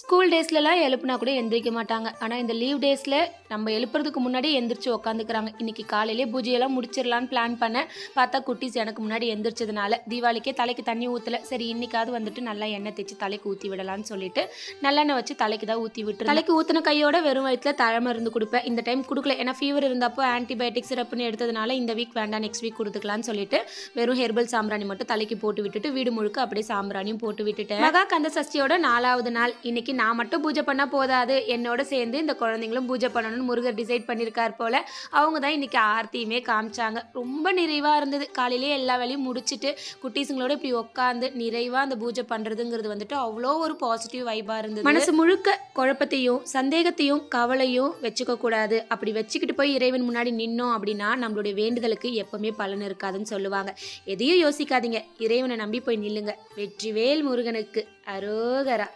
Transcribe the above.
School டேஸ்லலாம் எழுப்புனா கூட எந்திரிக்க மாட்டாங்க. ஆனால் இந்த லீவ் டேஸில் நம்ம எழுப்புறதுக்கு முன்னாடி எந்திரிச்சு உக்காந்துக்கிறாங்க. இன்றைக்கி காலையிலே பூஜையெல்லாம் முடிச்சிடலான்னு பிளான் பண்ணேன் பார்த்தா குட்டீஸ் எனக்கு முன்னாடி எந்திரிச்சதுனால தீபாவளிக்கே தலைக்கு தண்ணி ஊற்றல சரி இன்னைக்காவது வந்துட்டு நல்லா எண்ணெய் தேய்ச்சி தலைக்கு ஊற்றி விடலான்னு சொல்லிட்டு நல்லெண்ணெய் வச்சு தலைக்கு தான் ஊற்றி விட்டு தலைக்கு ஊற்றின கையோட வெறும் வயிற்றுல தழை மருந்து கொடுப்பேன். இந்த டைம் கொடுக்கல. ஏன்னா ஃபீவர் இருந்தப்போ ஆன்டிபயோட்டிக் சிறப்புன்னு எடுத்ததுனால இந்த வீக் வேண்டாம் நெக்ஸ்ட் வீக் கொடுத்துக்கலான்னு சொல்லிட்டு வெறும் ஹெர்பல் சாம்பிராணி மட்டும் தலைக்கு போட்டு விட்டுட்டு வீடு முழுக்க அப்படியே சாம்பிராணியும் போட்டு விட்டுட்டேன். மகா கந்த சஷ்டியோட நாலாவது நாள். இன்னைக்கு நான் மட்டும் பூஜை பண்ணால் போதாது. என்னோட சேர்ந்து இந்த குழந்தைங்களும் பூஜை பண்ணணும்னு முருகர் டிசைட் பண்ணியிருக்கார் போல அவங்க தான் இன்றைக்கி ஆர்த்தியுமே காமிச்சாங்க. ரொம்ப நிறைவாக இருந்தது. காலையிலேயே எல்லா வேலையும் முடிச்சிட்டு குட்டீஸுங்களோட இப்படி உட்காந்து நிறைவாக அந்த பூஜை பண்ணுறதுங்கிறது வந்துட்டு அவ்வளோ ஒரு பாசிட்டிவ் வைபாக இருந்தது. மனசு முழுக்க குழப்பத்தையும் சந்தேகத்தையும் கவலையும் வச்சுக்க கூடாது. அப்படி வச்சுக்கிட்டு போய் இறைவன் முன்னாடி நின்னோம் அப்படின்னா நம்மளுடைய வேண்டுதலுக்கு எப்பவுமே பலன் இருக்காதுன்னு சொல்லுவாங்க. எதையும் யோசிக்காதீங்க. இறைவனை நம்பி போய் நில்லுங்க. வெற்றிவேல் முருகனுக்கு அரோகரா.